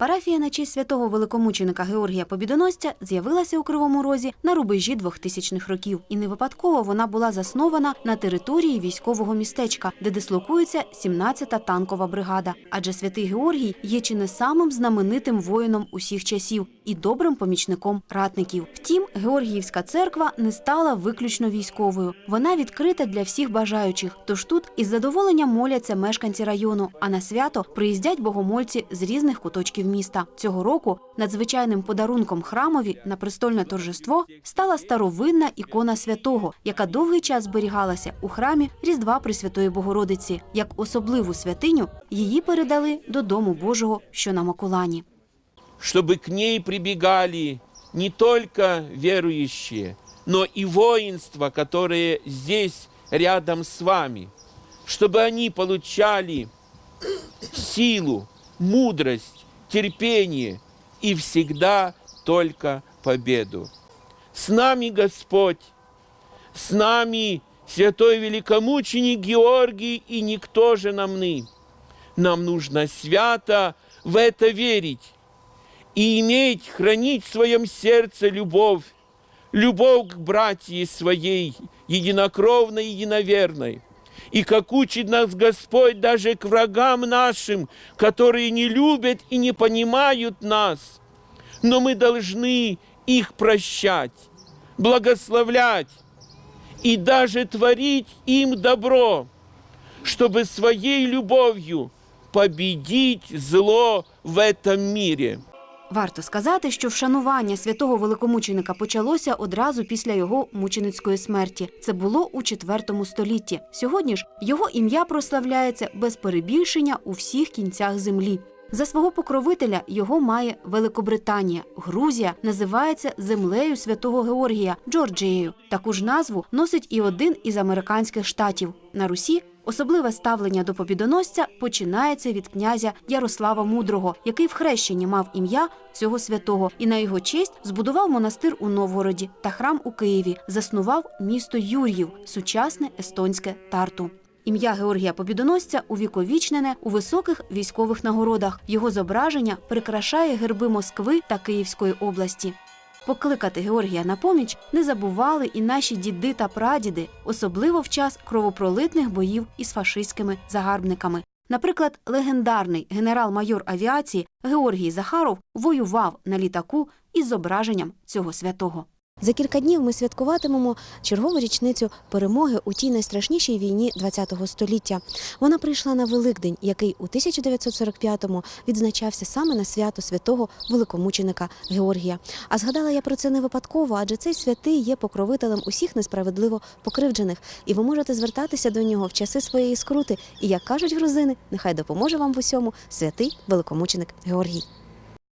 Парафія на честь святого великомученика Георгія Побідоносця з'явилася у Кривому Розі на рубежі 2000-х років. І не випадково вона була заснована на території військового містечка, де дислокується 17-та танкова бригада. Адже святий Георгій є чи не самим знаменитим воїном усіх часів і добрим помічником ратників. Втім, Георгіївська церква не стала виключно військовою. Вона відкрита для всіх бажаючих. Тож тут із задоволенням моляться мешканці району, а на свято приїздять богомольці з різних куточків міста. Цього року надзвичайним подарунком храмові на престольне торжество стала старовинна ікона святого, яка довгий час зберігалася у храмі Різдва Пресвятої Богородиці. Як особливу святиню її передали до Дому Божого, що на Макулані. чтобы к ней прибегали не только верующие, но и воинство, которое здесь рядом с вами, чтобы они получали силу, мудрость, терпение и всегда только победу. С нами Господь, с нами святой великомученик Георгий и никто же нам ны. Нам нужно свято в это верить и иметь, хранить в своем сердце любовь, любовь к братье своей, единокровной, единоверной. И как учит нас Господь даже к врагам нашим, которые не любят и не понимают нас, но мы должны их прощать, благословлять и даже творить им добро, чтобы своей любовью победить зло в этом мире. Варто сказати, що вшанування святого великомученика почалося одразу після його мученицької смерті. Це було у IV столітті. Сьогодні ж його ім'я прославляється без перебільшення у всіх кінцях землі. За свого покровителя його має Великобританія. Грузія називається землею святого Георгія Джорджією. Таку ж назву носить і один із американських штатів. На Русі особливе ставлення до побідоносця починається від князя Ярослава Мудрого, який в хрещенні мав ім'я цього святого, і на його честь збудував монастир у Новгороді та храм у Києві, заснував місто Юр'їв, сучасне естонське Тарту. Ім'я Георгія Побідоносця увіковічнене у високих військових нагородах. Його зображення прикрашає герби Москви та Київської області. Покликати Георгія на поміч не забували і наші діди та прадіди, особливо в час кровопролитних боїв із фашистськими загарбниками. Наприклад, легендарний генерал-майор авіації Георгій Захаров воював на літаку із зображенням цього святого. За кілька днів ми святкуватимемо чергову річницю перемоги у тій найстрашнішій війні ХХ століття. Вона прийшла на Великдень, який у 1945-му відзначався саме на свято святого великомученика Георгія. А згадала я про це не випадково, адже цей святий є покровителем усіх несправедливо покривджених, і ви можете звертатися до нього в часи своєї скрути. І як кажуть грузини, нехай допоможе вам в усьому святий великомученик Георгій.